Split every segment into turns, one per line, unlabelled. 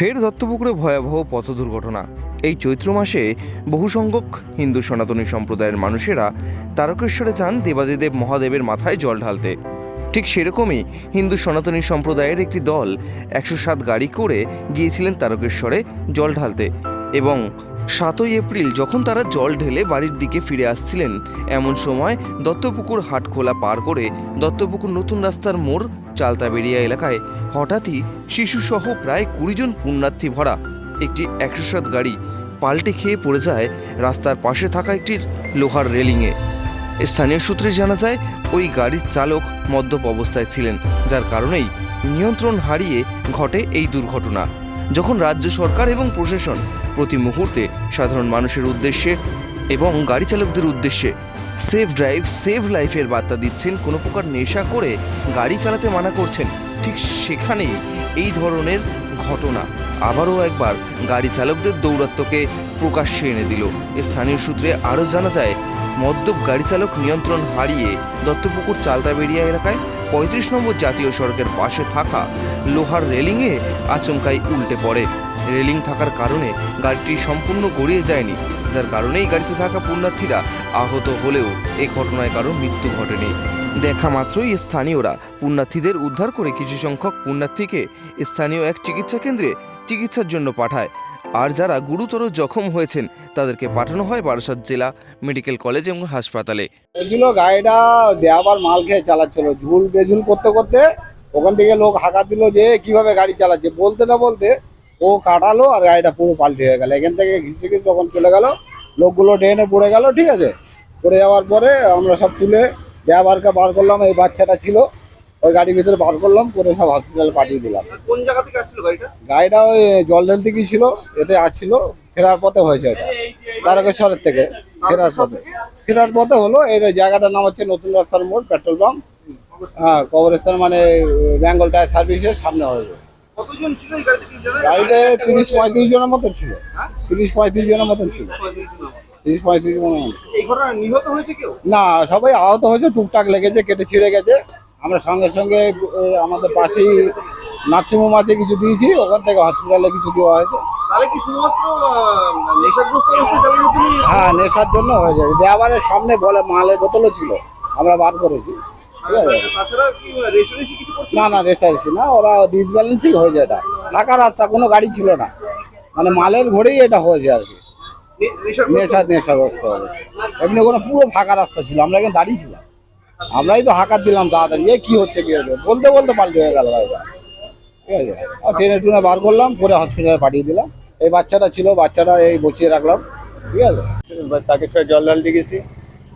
ফের দত্তপুকুরে ভয়াবহ পথ দুর্ঘটনা। এই চৈত্র মাসে বহু সংখ্যক হিন্দু সনাতনী সম্প্রদায়ের মানুষেরা তারকেশ্বরে যান দেবাদিদেব মহাদেবের মাথায় জল ঢালতে। ঠিক সেরকমই হিন্দু সনাতনী সম্প্রদায়ের একটি দল একশো সাত গাড়ি করে গিয়েছিলেন তারকেশ্বরে জল ঢালতে। এবং সাতই এপ্রিল যখন তারা জল ঢেলে বাড়ির দিকে ফিরে আসছিলেন, এমন সময় দত্তপুকুর হাটখোলা পার করে দত্তপুকুর নতুন রাস্তার মোড় চালতাবেড়িয়া এলাকায় হঠাৎই শিশুসহ প্রায় কুড়িজন পুণ্যার্থী ভরা একটি একশো সাত গাড়ি পাল্টে খেয়ে পড়ে যায় রাস্তার পাশে থাকা একটি লোহার রেলিংয়ে। স্থানীয় সূত্রে জানা যায়, ওই গাড়ির চালক মদ্যপ অবস্থায় ছিলেন, যার কারণেই নিয়ন্ত্রণ হারিয়ে ঘটে এই দুর্ঘটনা। যখন রাজ্য সরকার এবং প্রশাসন প্রতি মুহূর্তে সাধারণ মানুষের উদ্দেশ্যে এবং গাড়ি চালকদের উদ্দেশ্যে সেফ ড্রাইভ সেভ লাইফের বার্তা দিচ্ছেন, কোনো প্রকার নেশা করে গাড়ি চালাতে মানা করছেন, ঠিক সেখানেই এই ধরনের ঘটনা। আবারও একবার গাড়ি চালকদের দৌরাত্ম্যকে প্রকাশ্যে এনে দিল। স্থানীয় সূত্রে আরও জানা যায় মদ্যপ গাড়ি চালক নিয়ন্ত্রণ হারিয়ে দত্তপুকুর চালতাবেড়িয়া এলাকায় পঁয়ত্রিশ নম্বর জাতীয় সড়কের পাশে থাকা লোহার রেলিংয়ে আচমকাই উল্টে পড়ে। রেলিং থাকার কারণে গাড়িটি সম্পূর্ণ গড়িয়ে যায়নি, যার কারণেই গাড়িতে থাকা পুণ্যার্থীরা আহত হলেও এ ঘটনায় কারও মৃত্যু ঘটেনি। দেখা মাত্রই স্থানীয়রা পুণ্যার্থীদের উদ্ধার করে কিছু সংখ্যক পুণ্যার্থীকে স্থানীয় এক চিকিৎসা কেন্দ্রে চিকিৎসার জন্য পাঠায়। আর যারা গুরুতর জখম হয়েছেন, তাদেরকে পাঠানো হয় বারাসাত জেলা মেডিকেল কলেজ এবং হাসপাতালে।
এগুলো গাড়িটা দেওয়ার মাল খেয়ে চালাচ্ছিল, ঝুল বেঝুল করতে করতে ওখান থেকে লোক হাঁকা দিল যে কীভাবে গাড়ি চালাচ্ছে? বলতে না বলতে ও কাটালো আর গাড়িটা পুরো পাল্টে হয়ে গেল। এখান থেকে ঘিসে ঘিসে যখন চলে গেল, লোকগুলো ডেনে পড়ে গেল, ঠিক আছে? পড়ে যাওয়ার পরে আমরা সব তুলে দেওয়ারকে বার করলাম, এই বাচ্চাটা ছিল। ওই গাড়ির ভিতরে বার করলাম করে সব হসপিটালে পাঠিয়ে দিলাম।
কোন জায়গা থেকে আসছিল গাড়িটা?
গাড়িটা ওই জল ঢেলতে ছিল এতে আসছিল ফেরার পথে হয়েছে এটা। তারকেশ্বরের থেকে ফেরার পথে। ফেরার পথে হলো এই জায়গাটার নাম হচ্ছে নতুন রাস্তার মোড় পেট্রোল পাম্প। হ্যাঁ কবরস্থান মানে বেঙ্গল টায়ার সার্ভিসের সামনে
ছিল গাড়িতে
গাড়িতে তিরিশ পঁয়ত্রিশ জনের মতন ছিল। তিরিশ পঁয়ত্রিশ জনের মতন ছিল। তিরিশ পঁয়ত্রিশ জনের মতন। না সবাই আহত হয়েছে টুকটাক লেগেছে কেটে ছিঁড়ে গেছে। আমরা সঙ্গে সঙ্গে আমাদের পাশেই নার্সিংহোম আছে কিছু দিয়েছি ওখান থেকে হসপিটালে কিছু দেওয়া হয়েছে। হ্যাঁ নেশার জন্য হয়ে যাবে ড্রাইভারের সামনে বলে মালের বোতলও ছিল আমরা বার করেছি। না না রেসারেসি না ওরা ডিসব্যালেন্সিং হয়েছে এটা। ফাঁকা রাস্তা কোনো গাড়ি ছিল না। মানে মালের ঘরেই এটা হয়েছে আর কি। নেশা নেশাগ্রস্ত হয়েছে এমনি কোনো পুরো ফাঁকা রাস্তা ছিল আমরা এখানে দাঁড়িয়ে ছিলাম। আমরাই তো হাঁকার দিলাম তাড়াতাড়ি। এ কি হচ্ছে কি হচ্ছে? বলতে বলতে পাল্টে হয়ে গেল গাড়িটা ঠিক আছে? আর ট্রেনে টুনে বার করলাম, করে হসপিটালে পাঠিয়ে দিলাম। এই বাচ্চাটা ছিল, বাচ্চাটা এই বসিয়ে রাখলাম। ঠিক আছে?
তাকে সে জল ঢালতে গেছি।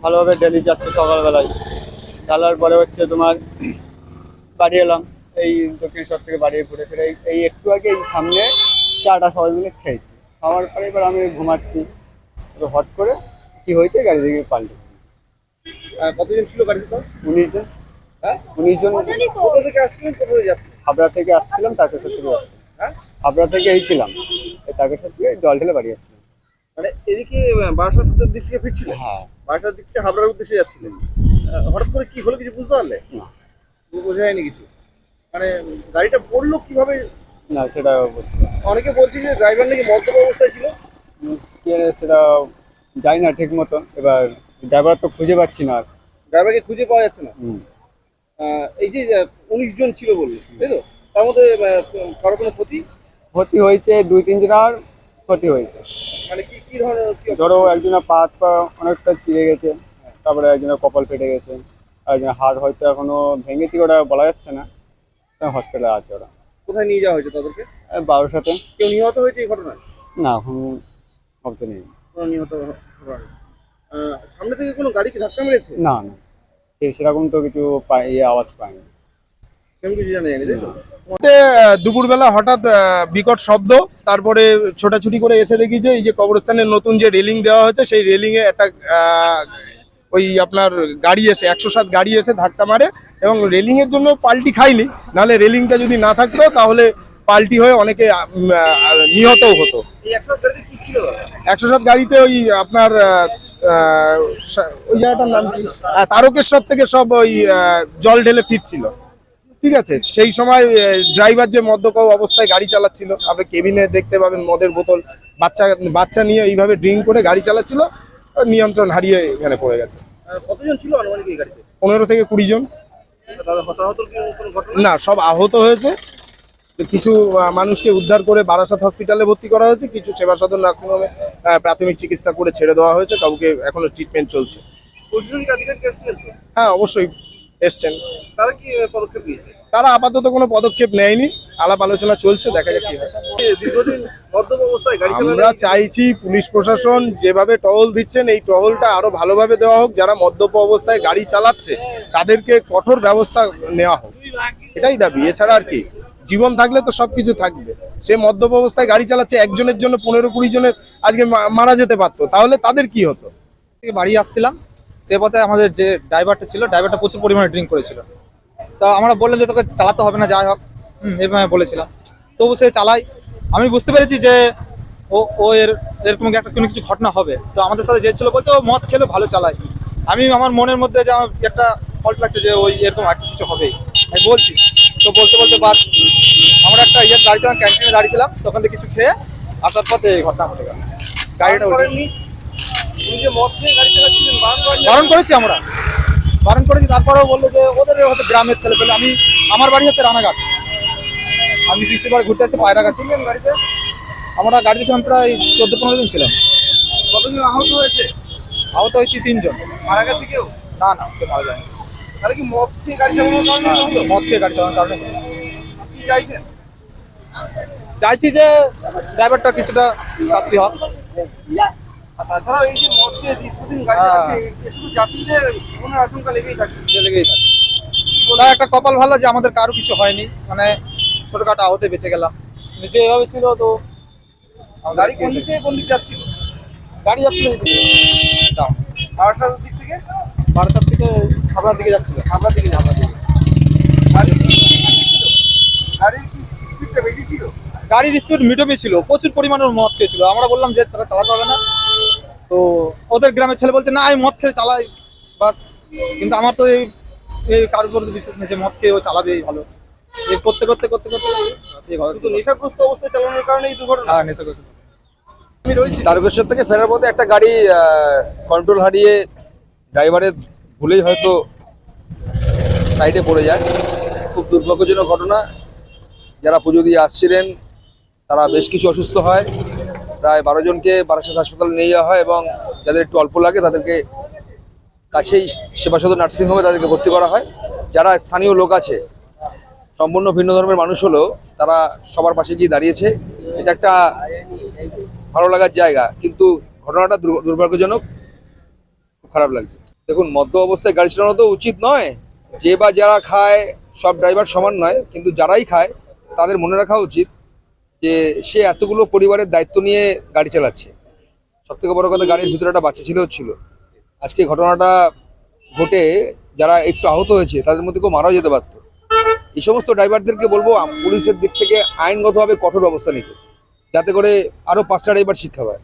ভালোভাবে ডেলি আজকে সকালবেলায়। ঢালার পরে হচ্ছে তোমার বাড়ি এলাম। এই দক্ষিণেশ্বর থেকে বাড়ি ঘুরে ফিরে এই- একটু আগে এই সামনে চাটা সবাই মিলে খেয়েছি। খাওয়ার পরে এবার আমি ঘুমাচ্ছি। হট করে কি হয়েছে গাড়ি থেকে পাল্টে।
কতজন ছিল গাড়িতে
উনিশ জন।
হ্যাঁ?
উনিশ জন
কোথা থেকে আসছিলেন কোথায়
হাবড়া থেকে আসছিলাম তারকেশ্বর থেকে
হ্যাঁ?
হাবড়া থেকে এই ছিলাম। এই তারকেশ্বর থেকে জল ঢেলে বাড়ি যাচ্ছিলাম
মানে এদিকে বারাসাতের দিক থেকে ফিরছিলেন?
হ্যাঁ।
দিক থেকে হাবড়ার উদ্দেশ্যে যাচ্ছিলেন। হঠাৎ করে কি হলো কিছু বুঝতে পারলে?
না।
বোঝা যায়নি কিছু। মানে গাড়িটা পড়ল কীভাবে?
না সেটা বুঝতে
অনেকে বলছে যে ড্রাইভার নাকি মদ্যপ অবস্থায় ছিল।
সেটা যাই না ঠিক মতো এবার ড্রাইভার তো খুঁজে পাচ্ছি না আর।
ড্রাইভারকে খুঁজে পাওয়া যাচ্ছে না।
হুম।
আহ, এই যে উনিশ জন ছিল বললে তাই তো? তার মধ্যে আহ, কারও কোনো ক্ষতি?
ক্ষতি হয়েছে দুই তিন জনের ক্ষতি হয়েছে।
মানে কি কি ধরনের কি
ধরো একজনের পা হাত পা অনেকটা চিড়ে গেছে তারপরে একজনের কপাল ফেটে গেছে একজনের হাড় হয়তো এখনও ভেঙেছে ওটা বলা যাচ্ছে না। হসপিটালে আছে ওরা।
কোথায় নিয়ে যাওয়া হয়েছে তাদেরকে?
বারোর সাথে।
কেউ নিহত হয়েছে এই ঘটনায়?
না এখন ভাবতে নেই।
কোনো নিহত। সামনে থেকে কোনো গাড়ি কি ধাক্কা মেরেছে?
না না। সে- সেরকম তো কিছু ইয়ে আওয়াজ পাইনি।
দুপুরবেলা হঠাৎ বিকট শব্দ তারপরে ছোটাছুটি করে এসে দেখি যে এই যে কবরস্থানের নতুন যে রেলিং দেওয়া হয়েছে সেই রেলিং এ একটা ওই আপনার গাড়ি এসে একশো সাত গাড়ি এসে ধাক্কা মারে এবং রেলিং এর জন্য পাল্টি খাইনি নাহলে রেলিংটা যদি না থাকতো তাহলে পাল্টি হয়ে অনেকে নিহতও হতো।
একশো
সাত গাড়িতে ওই আপনার ওই জায়গাটার নাম কি? তারকেশ্বর থেকে সব ওই জল ঢেলে ফিরছিল। ঠিক আছে? সেই সময় ড্রাইভার যে মদ্যপ অবস্থায় গাড়ি চালাচ্ছিল আপনি কেবিনে দেখতে পাবেন মদের বোতল বাচ্চা বাচ্চা নিয়ে এইভাবে ড্রিঙ্ক করে গাড়ি চালাচ্ছিল নিয়ন্ত্রণ হারিয়ে এখানে পড়ে গেছে।
কতজন ছিল
পনেরো থেকে কুড়ি জন। না সব আহত হয়েছে। কিছু মানুষকে উদ্ধার করে বারাসাত হসপিটালে ভর্তি করা হয়েছে কিছু সেবা সদন নার্সিংহোমে প্রাথমিক চিকিৎসা করে ছেড়ে দেওয়া হয়েছে কাউকে এখনও ট্রিটমেন্ট চলছে। হ্যাঁ অবশ্যই এসছেন।
তারা কি পদক্ষেপ নিয়েছে?
তারা আপাতত কোনো পদক্ষেপ নেয়নি আলাপ আলোচনা চলছে দেখা যাক কি হয়। আমরা চাইছি পুলিশ প্রশাসন যেভাবে টহল দিচ্ছেন এই টহলটা আরও ভালোভাবে দেওয়া হোক যারা মদ্যপ অবস্থায় গাড়ি চালাচ্ছে তাদেরকে কঠোর ব্যবস্থা নেওয়া হোক। এটাই দাবি এছাড়া আর কি। জীবন থাকলে তো সবকিছু থাকবে। সে মদ্যপ অবস্থায় গাড়ি চালাচ্ছে, একজনের জন্য পনেরো কুড়ি জনের আজকে মারা যেতে পারতো। তাহলে তাদের কি হতো?
বাড়ি আসছিলাম, সে পথে আমাদের যে ড্রাইভারটা ছিল, ড্রাইভারটা প্রচুর পরিমাণে ড্রিঙ্ক করেছিল। তা আমরা বললাম যে, তোকে চালাতে হবে না যাই হোক। হুম এভাবে বলেছিলাম। তবু সে চালাই আমি বুঝতে পেরেছি যে, ও ও এর, এরকম একটা কোনো কিছু ঘটনা হবে। তো আমাদের সাথে যে ছিল, বলছে, ও মদ খেলে, ভালো চালায়। আমি আমার মনের মধ্যে যে আমার একটা ফল্ট লাগছে যে, ওই এরকম একটা কিছু হবেই। আমি বলছি তো বলতে বলতে বাস আমরা একটা ইয়ে দাঁড়িয়েছিলাম ক্যান্টিনে দাঁড়িয়েছিলাম তখন থেকে কিছু খেয়ে আসার পথে এই ঘটনা ঘটে গেল। গাড়িটা
বারণ
করেছি আমরা। বারণ করেছি তারপরেও বলল যে ওদের হয়তো গ্রামের ছেলে পেলে। আমি আমার বাড়ি হচ্ছে রানাঘাট। আমি বাড়ি ঘুরতে আসি পায়রা গাছি।
গাড়িতে
আমরা গাড়িতে ছিলাম প্রায় চোদ্দ পনেরো দিন ছিলাম।
কতজন আহত হয়েছে?
আহত হয়েছি তিনজন।
মারা গেছে কেউ?
না না কেউ মারা যায়নি।
তাহলে কি মদ খেয়ে গাড়ি চালানোর কারণে
মদ খেয়ে গাড়ি চালানোর কারণে?
কি চাইছেন?
চাইছি যে ড্রাইভারটা কিছুটা শাস্তি হোক।
তাছাড়াও এই যে মদ খেয়ে দীর্ঘদিন গাড়ি
হ্যাঁ।
চালাচ্ছে একটু যাত্রীদের জীবনের আশঙ্কা লেগেই থাকে।
লেগেই থাকে। তাই একটা কপাল ভালো যে আমাদের কারও কিছু হয়নি। মানে ছোটখাটো আহতে বেঁচে গেলাম। নিজে এভাবে ছিল তো
গাড়ি কোন দিক যাচ্ছিল?
গাড়ি যাচ্ছিল
দিক থেকে?
বারাসাত থেকে হাবড়ার দিকে যাচ্ছিল।
হাবড়ার দিকে হাবড়ার দিকে। গাড়ির
স্পিড মিডিয়ামে ছিল? প্রচুর পরিমাণের মদ খেয়েছিল। আমরা বললাম যে তারা চালাতে হবে না। তো ওদের গ্রামের ছেলে বলছে না আমি মদ খেয়ে চালাই বাস। কিন্তু আমার তো এই এই কারোর উপর বিশেষ নেই যে মদ খেয়ে ও চালাবেই ভালো। এই করতে করতে করতে করতে
নেশাগ্রস্ত অবস্থায় চালানোর কারণে এই দুর্ঘটনা।
হ্যাঁ নেশা করতে
তারকেশ্বর থেকে ফেরার পথে একটা গাড়ি কন্ট্রোল হারিয়ে ড্রাইভারের ভুলেই হয়তো সাইডে পড়ে যায়। খুব দুর্ভাগ্যজনক ঘটনা। যারা পুজো দিয়ে আসছিলেন, তারা বেশ কিছু অসুস্থ হয়। প্রায় বারো জনকে বারাসাত হাসপাতালে নিয়ে যাওয়া হয় এবং যাদের একটু অল্প লাগে, তাদেরকে কাছেই সেবা সদন নার্সিংহোমে তাদেরকে ভর্তি করা হয়। যারা স্থানীয় লোক আছে, সম্পূর্ণ ভিন্ন ধর্মের মানুষ হলেও তারা সবার পাশে গিয়ে দাঁড়িয়েছে। এটা একটা ভালো লাগার জায়গা, কিন্তু ঘটনাটা দুর- দুর্ভাগ্যজনক, খুব খারাপ লাগছে। দেখুন মদ্য অবস্থায় গাড়ি চালানো তো উচিত নয়। যে বা যারা খায়, সব ড্রাইভার সমান নয়, কিন্তু যারাই খায়, তাদের মনে রাখা উচিত যে সে এতগুলো পরিবারের দায়িত্ব নিয়ে গাড়ি চালাচ্ছে। সব থেকে বড় কথা, গাড়ির ভিতরে একটা বাচ্চা ছিল ছিল। আজকে ঘটনাটা ঘটে, যারা একটু আহত হয়েছে, তাদের মধ্যে কেউ মারাও যেতে পারতো। এই সমস্ত ড্রাইভারদেরকে বলব পুলিশের দিক থেকে আইনগতভাবে কঠোর ব্যবস্থা নিতে। যাতে করে আরও পাঁচটা ড্রাইভার শিক্ষা পায়।